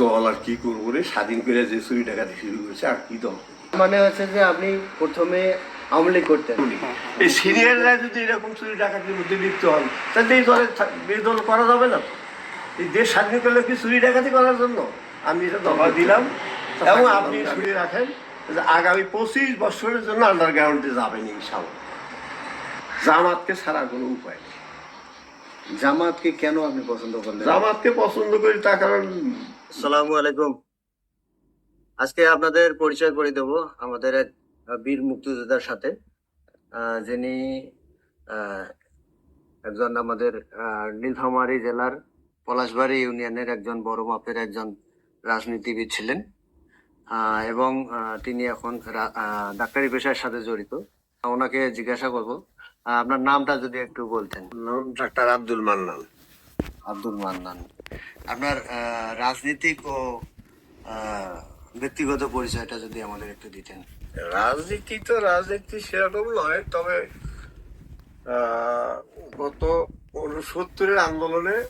দল আর কি করব রে? স্বাধীন করে যে চুরি ডাকাতি শুরু করেছে আর কি দল? মানে হচ্ছে যে আপনি প্রথমে আওয়ামী লীগ করতেন। এই সিনিয়ররা যদি এরকম চুরি ডাকাতির মধ্যে লিপ্ত হন তাহলে এই দলে থা- এই দল করা যাবে না এই দেশ স্বাধীন করলে কি চুরি ডাকাতি করার জন্য? আমি এটা দফা দিলাম। এবং আপনি শুনে রাখেন যে আগামী পঁচিশ বছরের জন্য আন্ডারগ্রাউন্ডে যাবেন ইনশাল্লাহ জামাতকে ছাড়া কোনো উপায় নেই। জামাতকে কেন আপনি পছন্দ করলেন? জামাতকে পছন্দ করি তার কারণ আসসালামু আলাইকুম। আজকে আপনাদের পরিচয় করে দেব আমাদের এক বীর মুক্তিযোদ্ধার সাথে যিনি একজন আমাদের নীলফামারী জেলার পলাশবাড়ি ইউনিয়নের একজন বড় মাপের একজন রাজনীতিবিদ ছিলেন এবং তিনি এখন ডাক্তারি পেশার সাথে জড়িত। ওনাকে জিজ্ঞাসা করব আপনার নামটা যদি একটু বলতেন। নাম ডাক্তার আব্দুল মান্নান। আব্দুল মান্নান। আপনার রাজনীতিক ও ব্যক্তিগত পরিচয়টা যদি আমাদের একটু দিতেন। রাজনীতি তো রাজনীতি সেরকম নয়, তবে গত উনসত্তরের আন্দোলনে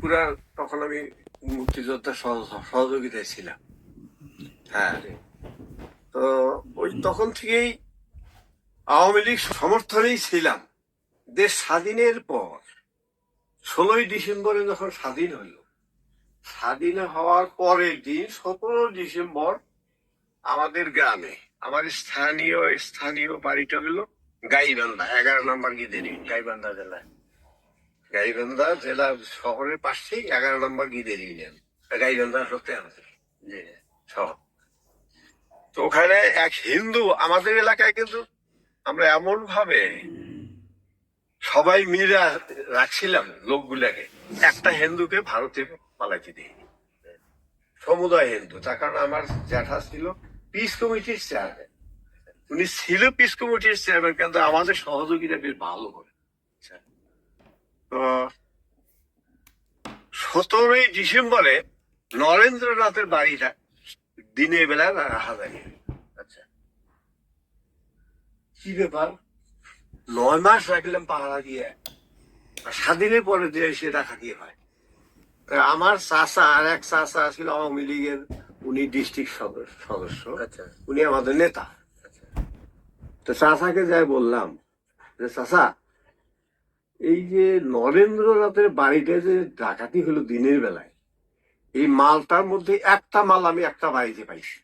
পুরা, তখন আমি মুক্তিযোদ্ধার সহ- সহযোগিতায় ছিলাম। হ্যাঁ। তো ওই তখন থেকেই আওয়ামী লীগ সমর্থনেই ছিলাম। দেশ স্বাধীনের পর ষোলোই ডিসেম্বরে যখন স্বাধীন হলো স্বাধীন হওয়ার পরের দিন সতেরো ডিসেম্বর আমাদের গ্রামে, আমার স্থানীয় স্থানীয় বাড়িটা হলো গাইবান্ধা, এগারো নম্বর গিদেরি, গাইবান্ধা জেলা। গাইবান্ধা জেলা শহরের পাশেই এগারো নম্বর গিদেরি ইউনিয়ন গাইবান্ধা সত্যি আমাদের জি শহর। তো ওখানে এক হিন্দু, আমাদের এলাকায় কিন্তু আমরা এমন ভাবে সবাই মিলে রাখছিলাম লোকগুলাকে। একটা হিন্দুকে ভারতে পালাইতে দিই। সমুদায় হিন্দু, তার কারণ আমার জ্যাঠা ছিল পিস কমিটির চেয়ারম্যান উনি ছিল পিস কমিটির চেয়ারম্যান কিন্তু আমাদের সহযোগিতা বেশ ভালো করে। তো সতেরোই ডিসেম্বরে নরেন্দ্রনাথের বাড়িটা দিনের বেলা যায় আচ্ছা। কি ব্যাপার? নয় মাস রাখলাম পাহারা দিয়ে আর স্বাধীনের পরে দিয়ে সে রাখা দিয়ে হয়। আমার চাচা আর এক চাচা ছিল আওয়ামী লীগের উনি ডিস্ট্রিক্ট সদস্য। আচ্ছা। উনি আমাদের নেতা। তো চাচাকে যাই বললাম যে চাচা এই যে নরেন্দ্রনাথের বাড়িতে যে ডাকাতি হলো দিনের বেলায় এই মালটার মধ্যে একটা মাল আমি একটা বাড়িতে পাইছি।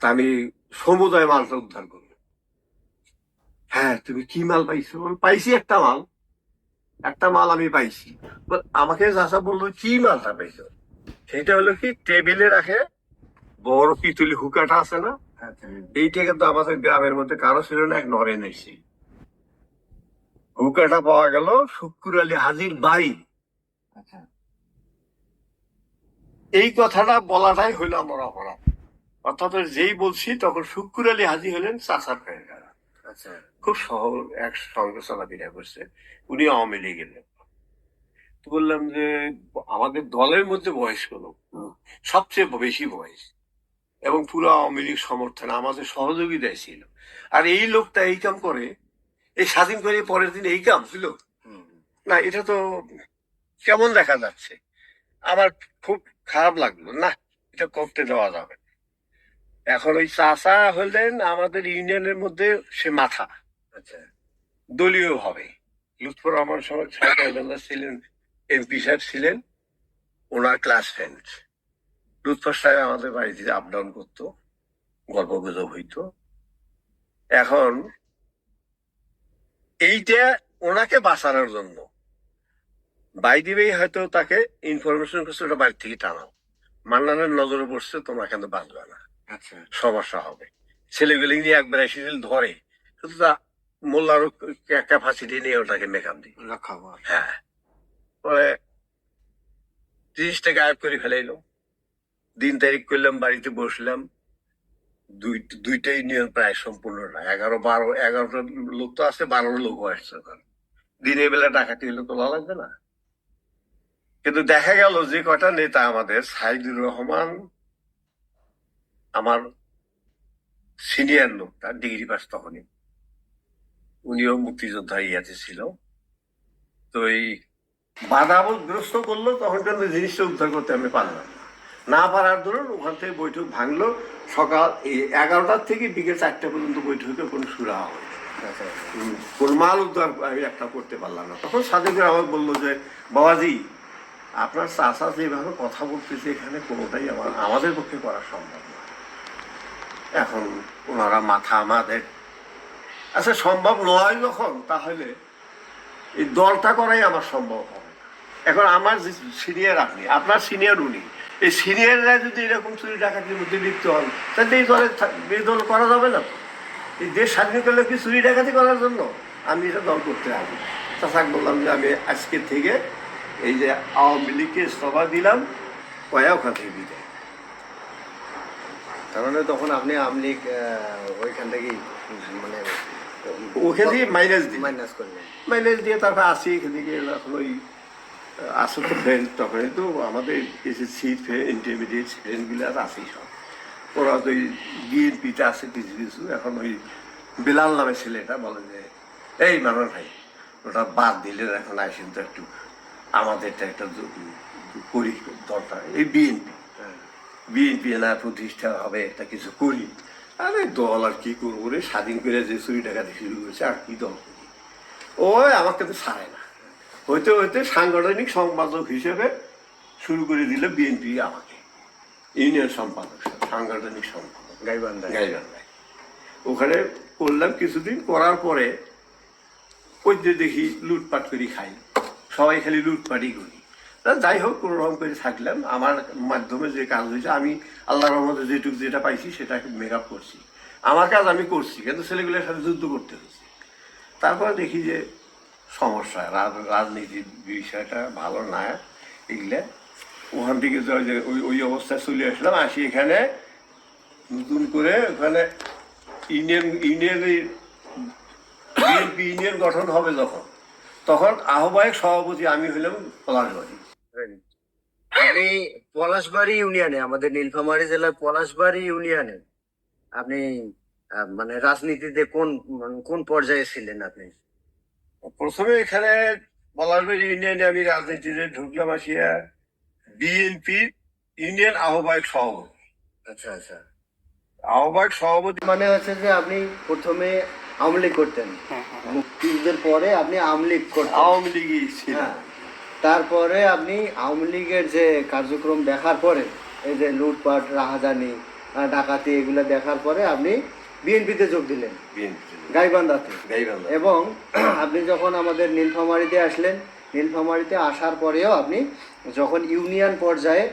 তা আমি সমুদায় মালটা উদ্ধার করব। হ্যাঁ তুমি কি মাল পাইছো? পাইছি একটা মাল। একটা মাল আমি পাইছি। বল, আমাকে চাচা বলল কি মালটা পাইছো? সেটা হলো কি টেবিলে রাখে বড় পিতুলি হুকাটা আছে না? আচ্ছা। এইটা কিন্তু আমাদের গ্রামের মধ্যে কারও ছিল না এক নরেন এসে হুকাটা পাওয়া গেল শুক্কুর আলী হাজির বাড়ি আচ্ছা। এই কথাটা বলাটাই হইল আমার অপরাধ। অর্থাৎ যেই বলছি তখন শুক্কুর আলী হাজি হলেন ফ্রেন্ড আচ্ছা খুব সহজ এক সঙ্গে চলাফেরা করছে। উনি আওয়ামী লীগের তো বললাম যে আমাদের দলের মধ্যে বয়স্ক লোক সবচেয়ে বেশি বয়স। এবং পুরো আওয়ামী লীগ সমর্থন আমাদের সহযোগিতায় ছিল। আর এই লোকটা এই কাম করে এই স্বাধীন করে পরের দিন এই কাম ছিল না এটা তো কেমন দেখা যাচ্ছে? আমার খুব খারাপ লাগল। না এটা করতে দেওয়া যাবে না। এখন ওই চাষা হলেন আমাদের ইউনিয়নের মধ্যে সে মাথা। আচ্ছা। দলীয় ভাবে। লুৎফর রহমান সাহেব ছিলেন এমপি সাহেব ছিলেন ওনার ক্লাস ফ্রেন্ড লুৎফর সাহেব আমাদের বাড়িতে আপ ডাউন করতো গল্প গুজব হইতো। এখন এইটা ওনাকে বাঁচানোর জন্য। বাই দিবেই হয়তো তাকে ইনফরমেশন করছে ওটা বাড়ি থেকে টানাও। মান্নানের নজরে পড়ছে তোমরা কিন্তু বাঁচবে না। সমস্যা হবে। ছেলেগুলি নিয়ে একবার ধরে শুধু তা মোল্লারও ক্যাপাসিটি নিয়ে ওটাকে মেকআপ দিই হ্যাঁ। পরে জিনিসটা গায়েব করে ফেলাইলো। দিন তারিখ করলাম বাড়িতে বসলাম। দুই দুইটা ইউনিয়ন প্রায় সম্পূর্ণ না। এগারো বারো এগারোটা লোক তো আছে বারো লোক আসছে ওখানে। দিনের বেলা ডাকাতি হলে তোলা লাগবে না। কিন্তু দেখা গেল যে কটা নেতা আমাদের সাইদুর রহমান আমার সিনিয়র লোকটা ডিগ্রি পাস তখনই। উনিও মুক্তিযোদ্ধা ইয়াতে ছিল। তো এই বাধাগ্রস্ত করল, তখন কিন্তু জিনিসটা উদ্ধার করতে আমি পারলাম না। পারার দরুন ওখান থেকে বৈঠক ভাঙলো। সকাল এগারোটার থেকে বিকেল চারটা পর্যন্ত বৈঠকে কোনো সুরা আচ্ছা কোন মাল উদ্ধার আমি একটা করতে পারলাম না। তখন সাদেকের আমার বলল যে, বাবাজি, আপনার চাষা যেভাবে কথা বলতেছে এখানে কোনোটাই আমার, আমাদের পক্ষে করা সম্ভব এখন ওনারা মাথা আমাদের। আচ্ছা সম্ভব নয় যখন, তাহলে এই দলটা করাই আমার সম্ভব হবে। এখন আমার সিনিয়র আপনি, আপনার সিনিয়র উনি, এই সিনিয়ররা যদি এরকম চুরি ডাকাতির মধ্যে লিপ্ত হন, তাহলে এই দলে থা- এই দল করা যাবে না এই দেশ স্বাধীন করলে কি চুরি ডাকাতি করার জন্য? আমি এটা দল করতে রাজি চাষাক বললাম যে আমি আজকে থেকে এই যে আওয়ামী লীগকে সভা দিলাম, কয়া ওখান থেকে বিদায়। তার মানে তখন আপনি আমলিক ওইখান থেকেই মানে ওখান থেকে মাইনাস দিই মাইনাস করলেন মাইলেজ দিয়ে তারপর আসি এদিকে এখন ওই আসো তো ফ্রেন্ড তখনই তো আমাদের এসএসসি ইন্টারমিডিয়েট ফ্রেন্ডগুলো আর আসেই সব। ওরা তো ওই বিএনপিতে আছে কিছু কিছু এখন ওই বিলাল নামে ছেলেটা বলে যে এই মানুষ ভাই ওটা বাদ দিলে এখন আসেন তো একটু আমাদেরটা একটা করি দরকার। এই বিএনপি বিএনপি না প্রতিষ্ঠা হবে একটা কিছু করি। আরে দল আর কি করব রে? স্বাধীন করে যে চুরি ডাকাতি শুরু করেছে আর কি দল করি? ওই আমাকে তো ছাড়ে না। হইতে হইতে সাংগঠনিক সম্পাদক হিসেবে শুরু করে দিল বিএনপি আমাকে। ইউনিয়ন সম্পাদক সাংগঠনিক সম্পাদক গাইবান্ধায়। গাইবান্ধায়। ওখানে করলাম কিছুদিন করার পরে ওই যে দেখি লুটপাট করি খাই। সবাই খালি লুটপাটই করি। যাই হোক, কোনো রকম করে থাকলাম। আমার মাধ্যমে যে কাজ হয়েছে, আমি আল্লাহর রহমতে যেটুকু যেটা পাইছি সেটা মেক আপ করছি। আমার কাজ আমি করছি, কিন্তু ছেলেগুলোর সাথে যুদ্ধ করতে হয়েছে তারপরে দেখি যে সমস্যা রাজ- রাজনীতির বিষয়টা ভালো না, এগুলা। ওখান থেকে ওই ওই অবস্থায় চলে আসলাম, আসি এখানে। নতুন করে ওখানে ইউনিয়ন ইউনিয়নের বিএনপি ইউনিয়ন গঠন হবে যখন, তখন আহ্বায়ক সভাপতি আমি হলাম পলাশবাড়ি। আপনি পলাশবাড়ি ইউনিয়নে আমাদের নীলফামারী জেলার পলাশবাড়ি ইউনিয়নে আপনি মানে রাজনীতিতে কোন মানে কোন পর্যায়ে ছিলেন আপনি? প্রথমে এখানে পলাশবাড়ি ইউনিয়নে আমি রাজনীতিতে ঢুকলাম আসিয়া বিএনপি ইউনিয়ন আহ্বায়ক সভাপতি। আচ্ছা আচ্ছা। আহ্বায়ক সভাপতি মানে হচ্ছে যে আপনি প্রথমে আওয়ামী লীগ করতেন। মুক্তিযুদ্ধের পরে আপনি আওয়ামী লীগ করতেন। আওয়ামী লীগই ছিলাম হ্যাঁ। তারপরে আপনি আওয়ামী লীগের যে কার্যক্রম দেখার পরে এই যে লুটপাট রাহাজানি ডাকাতি এগুলো দেখার পরে আপনি বিএনপিতে যোগ দিলেন। বিএনপি গাইবান্ধাতে। গাইবান্ধা। এবং আপনি যখন আমাদের নীলফামারীতে আসলেন নীলফামারীতে আসার পরেও আপনি যখন ইউনিয়ন পর্যায়ে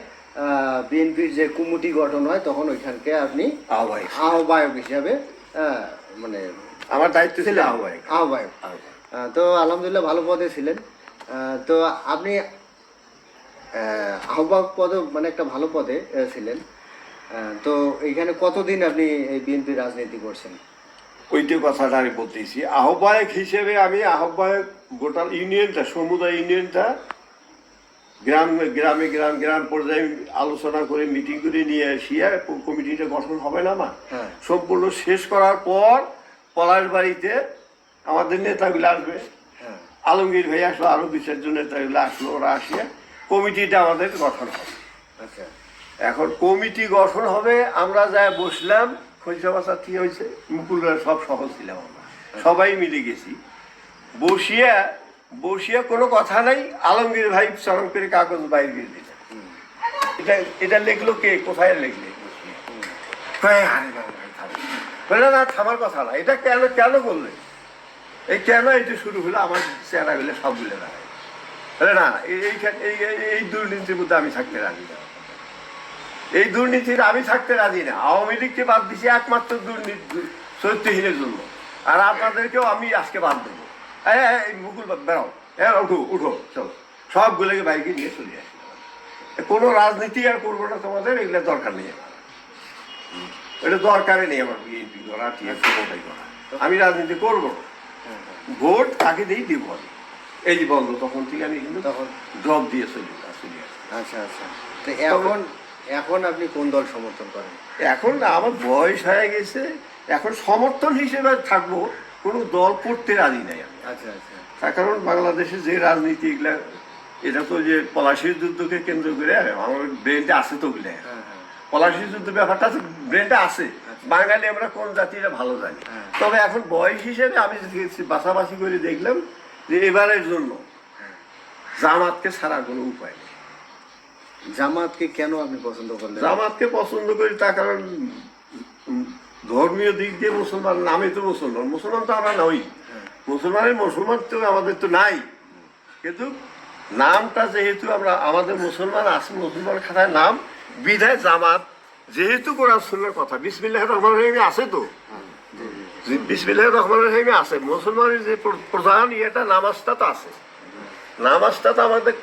বিএনপির যে কুমুটি গঠন হয় তখন ওইখানকে আপনি আহ্বায়ক আহ্বায়ক হিসাবে মানে আমার দায়িত্ব ছিল আহ্বায়ক। আহ্বায়ক। তো আলহামদুলিল্লাহ ভালো পদে ছিলেন। তো আপনি আহ, আহ্বায়ক পদ মানে একটা ভালো পদে ছিলেন। তো এইখানে কতদিন আপনি এই বিএনপি রাজনীতি করছেন? ওইটা কথাটা আমি বলতেছি। আহ্বায়ক হিসেবে আমি আহ্বায়ক গোটা ইউনিয়নটা সমুদায় ইউনিয়নটা গ্রাম গ্রামে গ্রাম গ্রাম পর্যায়ে আলোচনা করে মিটিং করে নিয়ে আসিয়া কমিটিটা গঠন হবে না আমার? হ্যাঁ। সম্পূর্ণ শেষ করার পর পলাশ বাড়িতে আমাদের নেতাগুলো আসবে। আলমগীর ভাই আসলো আরও দুই চারজন নেতাগুলো আসলো ওরা আসিয়া কমিটিটা আমাদের গঠন হবে। আচ্ছা। এখন কমিটি গঠন হবে আমরা যা বসলাম খৈসা বাসা হয়েছে? মুকুলরা সব সহজ ছিলাম আমরা। সবাই মিলে গেছি। বসিয়া বসিয়া কোনো কথা নাই আলমগীর ভাই চরম করে কাগজ বাইর দিয়ে দিল এটা এটা লিখলো কে? কোথায় লিখলে। বলে, না থামার কথা না। এটা কেন কেন করলে এই কেন এটা শুরু হলো? আমার চেহারাগুলো দাঁড়ায় বলে না এই এইখান- এই এই- দুর্নীতির মধ্যে আমি থাকতে রাজি না। এই দুর্নীতির আমি থাকতে রাজি না। আওয়ামী লীগকে বাদ দিছি একমাত্র দুর্নীতি চরিত্রহীনের জন্য। আর আপনাদেরকেও আমি আজকে বাদ দেবো। এই, মুকুল বা- বেরো। হ্যাঁ উঠো উঠো চলো। সবগুলোকে বাইকে নিয়ে চলে আসি। কোনো রাজনীতি আর করব না তোমাদের এগুলো দরকার নেই আমার। এটা দরকারই নেই আমার বিএনপি করা কোটাই করা। আমি রাজনীতি করব না। ভোট তাকে দিই? দিব। আমি এই যে বন্ধ তখন থেকে আমি কিন্তু তখন। ড্রপ দিয়ে চলি আচ্ছা আচ্ছা। তো এখন এখন আপনি কোন দল সমর্থন করেন? এখন না আমার বয়স হয়ে গেছে। এখন সমর্থন হিসেবে থাকব কোনো দল করতে রাজি নাই আমি। আচ্ছা আচ্ছা। তার কারণ বাংলাদেশে যে রাজনীতি এগুলা এটা তো যে পলাশির যুদ্ধকে কেন্দ্র করে আমার ব্রেনটা আছে তো বলে হ্যাঁ হ্যাঁ। পলাশির যুদ্ধ ব্যাপারটা আছে ব্রেনটা আছে। বাঙালি আমরা কোন জাতিটা ভালো জানি। তবে এখন বয়স হিসেবে আমি বাছাবাছি করে দেখলাম যে এবারের জন্য জামাতকে ছাড়ার কোনো উপায় নেই। জামাতকে কেন আপনি পছন্দ করলেন? জামাতকে পছন্দ করি তার কারণ ধর্মীয় দিক দিয়ে মুসলমান নামে তো মুসলমান। মুসলমান তো আমরা নই। মুসলমানের মুসলমান তো আমাদের তো নাই। কিন্তু নামটা যেহেতু আমরা আমাদের মুসলমান আছে মুসলমান খাতায় নাম বিধায় জামাত যেহেতু কোরআন সুন্নার কথা বিসমিল্লাহ রহমান রহিমে আছে তো? বিসমিল্লাহ রহমান রহিমে আছে। মুসলমানের যে প্রধান ইয়েটা নামাজটা তো আছে। নামাজটা তো আমাদের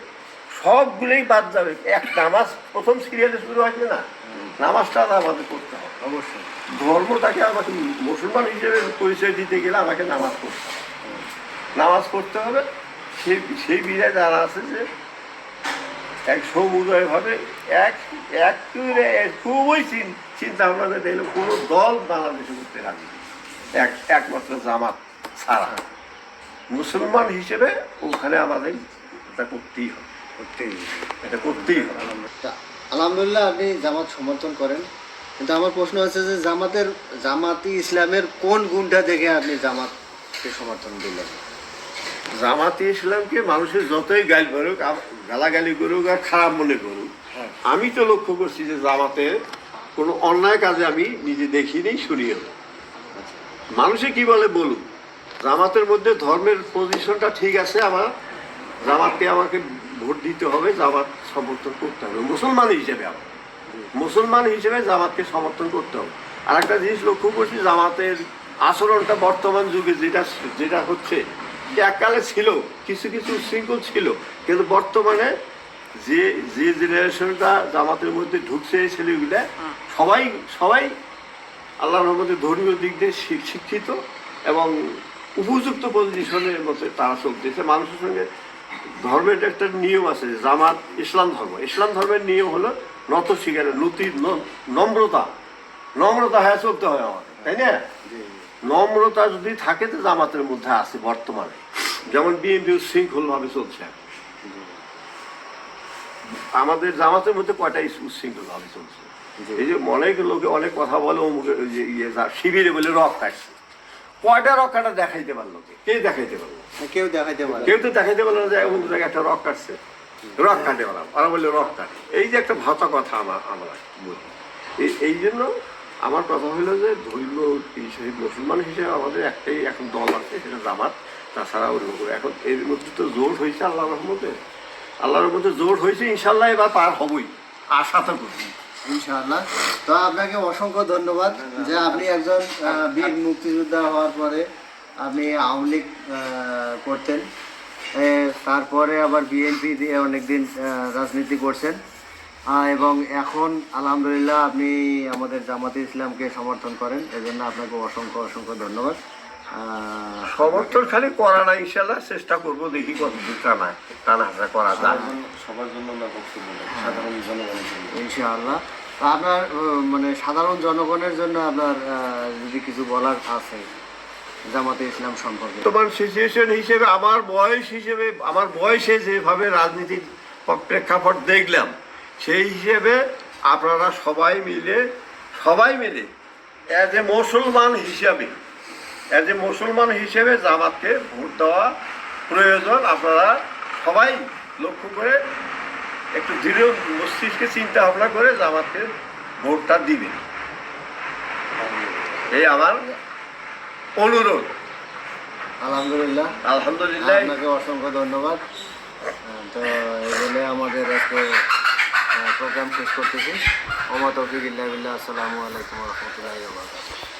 সবগুলোই বাদ যাবে। এক নামাজ প্রথম সিরিয়ালে শুরু হয়েছে না নামাজটা তো আমাদের করতে হবে। অবশ্যই। ধর্মটাকে আমাকে মুসলমান হিসেবে পরিচয় দিতে গেলে আমাকে নামাজ পড়তে হবে। নামাজ পড়তে হবে। সেই সেই বিধায় যারা আছে যে এক সমুদয় ভাবে, এক এক খুবই চিন্তা ভাবনা যেটা এলো কোনো দল বাংলাদেশে করতে রাজি। এক একমাত্র জামাত ছাড়া। মুসলমান হিসেবে ওখানে আমাদের এটা করতেই হবে, করতেই এটা করতেই হবে। আলহামদুলিল্লাহ, আপনি জামাত সমর্থন করেন। কিন্তু আমার প্রশ্ন আছে যে, জামাতের, জামাতি ইসলামের কোন গুণটা দেখে আপনি জামাতকে সমর্থন দিলেন? জামাতে ইসলামকে মানুষের যতই গাল করুক গালাগালি করুক আর খারাপ মনে করুক হ্যাঁ। আমি তো লক্ষ্য করছি যে জামাতে কোনো অন্যায় কাজে আমি নিজে দেখিনি না। মানুষে কি বলে বলুক জামাতের মধ্যে ধর্মের পজিশনটা ঠিক আছে আমার জামাতকে আমাকে ভোট দিতে হবে জামাত সমর্থন করতে হবে মুসলমান হিসেবে আমার মুসলমান হিসেবে জামাতকে সমর্থন করতে হবে আর একটা জিনিস লক্ষ্য করছি জামাতের আচরণটা বর্তমান যুগে যেটা যেটা হচ্ছে এককালে ছিল কিছু কিছু উশৃঙ্খল ছিল কিন্তু বর্তমানে যে যে জেনারেশনটা জামাতের মধ্যে ঢুকছে এই ছেলেগুলা সবাই সবাই আল্লাহর রহমতে ধর্মীয় দিক দিয়ে শি- শিক্ষিত এবং উপযুক্ত পজিশনের মধ্যে তারা চলতেছে। মানুষের সঙ্গে ধর্মের একটা নিয়ম আছে জামাত ইসলাম ধর্ম। ইসলাম ধর্মের নিয়ম হলো নত শিকারের নতি নম্রতা। নম্রতা হয়ে চলতে হয় আমার তাই না? নম্রতা যদি থাকে তো জামাতের মধ্যে আছে বর্তমানে। যেমন বিএনপি উশৃঙ্খল ভাবে চলছে। এখন। আমাদের জামাতের মধ্যে কয়টা উশৃঙ্খল ভাবে চলছে? এই যে অনেক লোকে অনেক কথা বলে ইয়ে শিবিরে বলে রক কাটছে কয়টা রক কাটা দেখাইতে পারল কে? দেখাইতে পারল? কেউ দেখাইতে পারে কেউ তো দেখাইতে পারল যে অমুক জায়গায় একটা রক কাটছে রক কাটে বললাম ওরা বললে রক কাটে এই যে একটা ভাতা কথা আমার আমরা বলি। এই জন্য আমার কথা হলো যে ধর্মীয় হিসেবে মুসলমান হিসেবে আমাদের একটাই এখন দল আছে, সেটা জামাত। তাছাড়া অন্য কোনো এখন এর মধ্যে তো জোর হয়েছে আল্লাহ রহমতে। আল্লাহর মধ্যে জোর হয়েছে ইনশাল্লাহ এবার পার হবই, আশা তো করছি ইনশাআল্লাহ। তো আপনাকে অসংখ্য ধন্যবাদ যে আপনি একজন বীর মুক্তিযোদ্ধা হওয়ার পরে আপনি আওয়ামী লীগ করতেন। তারপরে আবার বিএনপি দিয়ে অনেকদিন রাজনীতি করছেন। এবং এখন আলহামদুলিল্লাহ আপনি আমাদের জামাতে ইসলামকে সমর্থন করেন। এজন্য আপনাকে অসংখ্য অসংখ্য ধন্যবাদ। সমর্থন খালি করা না ইনশাল্লাহ চেষ্টা করব দেখি কত দূর টানা টানা হাসা করা যায়। সবার জন্য না বক্তব্য সাধারণ জনগণের জন্য। ইনশাআল্লাহ। আপনার মানে সাধারণ জনগণের জন্য আপনার যদি কিছু বলার আছে জামাতে ইসলাম সম্পর্কে? তোমার সিচুয়েশন হিসেবে আমার বয়স হিসেবে আমার বয়সে যেভাবে রাজনীতির প্রেক্ষাপট দেখলাম সেই হিসেবে আপনারা সবাই মিলে সবাই মিলে অ্যাজ এ মুসলমান হিসাবে অ্যাজ এ মুসলমান হিসেবে জামাতকে ভোট দেওয়া প্রয়োজন আপনারা সবাই লক্ষ্য করে একটু দৃঢ় মস্তিষ্কে চিন্তা ভাবনা করে জামাতকে ভোটটা দিবেন। এই আমার অনুরোধ। আলহামদুলিল্লাহ। আলহামদুলিল্লাহ। আপনাকে অসংখ্য ধন্যবাদ। তো এই বলে আমাদের আজকে প্রোগ্রাম শেষ করতেছি। ওমা তৌফিক ইল্লাহ বিল্লাহ। আসসালামু আলাইকুম রহমতুল্লাহ